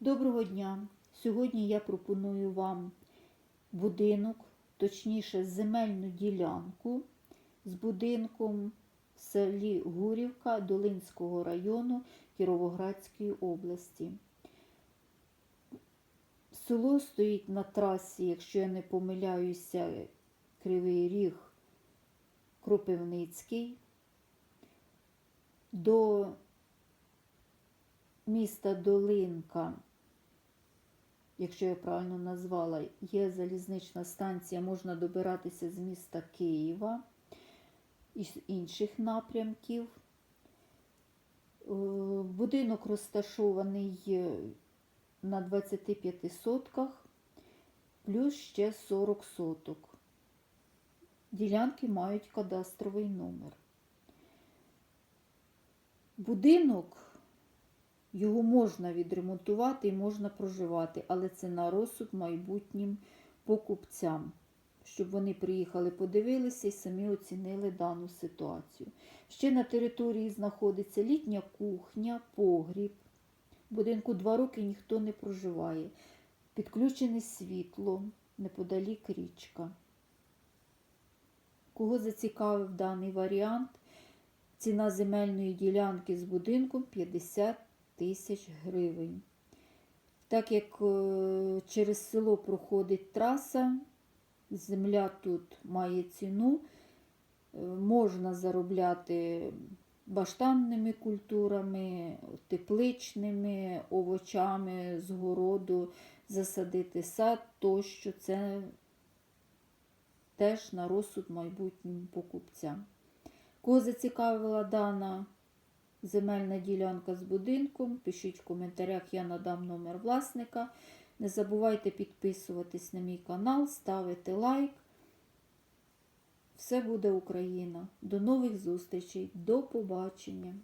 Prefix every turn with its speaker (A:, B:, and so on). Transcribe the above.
A: Доброго дня! Сьогодні я пропоную вам будинок, точніше земельну ділянку з будинком в селі Гурівка Долинського району Кіровоградської області. Село стоїть на трасі, якщо я не помиляюся, Кривий Ріг Кропивницький. До міста Долинка, якщо я правильно назвала, є залізнична станція, можна добиратися з міста Києва і з інших напрямків. Е, Будинок розташований на 25 сотках, плюс ще 40 соток. Ділянки мають кадастровий номер. Будинок його можна відремонтувати і можна проживати, але це на розсуд майбутнім покупцям, щоб вони приїхали, подивилися і самі оцінили дану ситуацію. Ще на території знаходиться літня кухня, погріб. В будинку два роки ніхто не проживає. Підключене світло, неподалік річка. Кого зацікавив даний варіант? Ціна земельної ділянки з будинком 50 тисяч гривень. Так як е, через село проходить траса, земля тут має ціну, е, можна заробляти баштанними культурами, тепличними овочами з городу, засадити сад тощо. Це теж на розсуд майбутнім покупцям. Кого зацікавила дана земельна ділянка з будинком, пишіть в коментарях, я надам номер власника. Не забувайте підписуватись на мій канал, ставити лайк. Все буде Україна. До нових зустрічей, до побачення!